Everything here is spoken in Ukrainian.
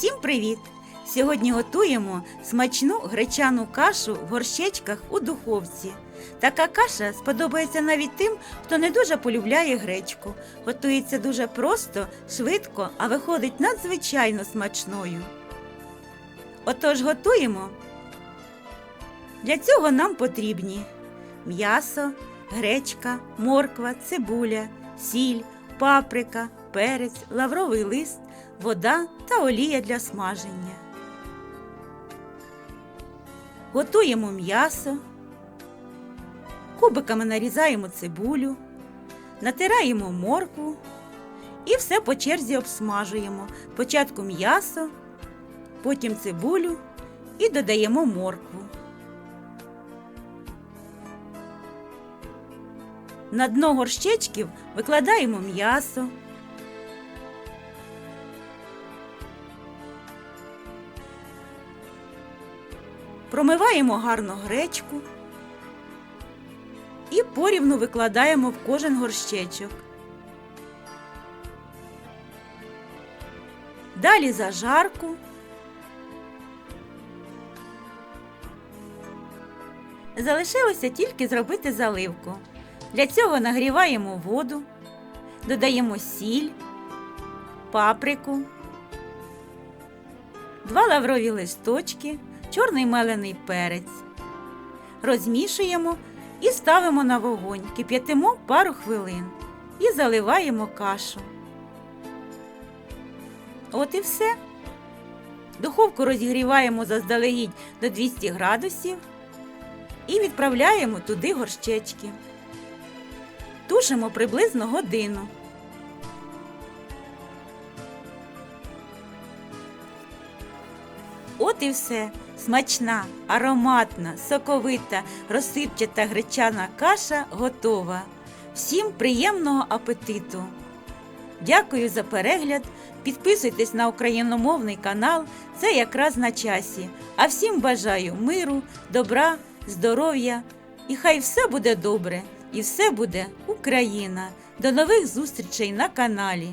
Всім привіт! Сьогодні готуємо смачну гречану кашу в горщечках у духовці. Така каша сподобається навіть тим, хто не дуже полюбляє гречку. Готується дуже просто, швидко, а виходить надзвичайно смачною. Отож готуємо. Для цього нам потрібні м'ясо, гречка, морква, цибуля, сіль, паприка, перець, лавровий лист, вода та олія для смаження. Готуємо м'ясо, кубиками нарізаємо цибулю, натираємо моркву і все по черзі обсмажуємо. Спочатку м'ясо, потім цибулю і додаємо моркву. На дно горщечків викладаємо м'ясо. Промиваємо гарно гречку і порівну викладаємо в кожен горщечок. Далі зажарку. Залишилося тільки зробити заливку. Для цього нагріваємо воду, додаємо сіль, паприку, два лаврові листочки, чорний мелений перець. Розмішуємо і ставимо на вогонь, кип'ятимо пару хвилин і заливаємо кашу. От і все. Духовку розігріваємо заздалегідь до 200 градусів і відправляємо туди горщечки. Тушимо приблизно годину. От і все. Смачна, ароматна, соковита, розсипчата гречана каша готова. Всім приємного апетиту! Дякую за перегляд. Підписуйтесь на україномовний канал, це якраз на часі. А всім бажаю миру, добра, здоров'я і хай все буде добре, і все буде Україна. До нових зустрічей на каналі.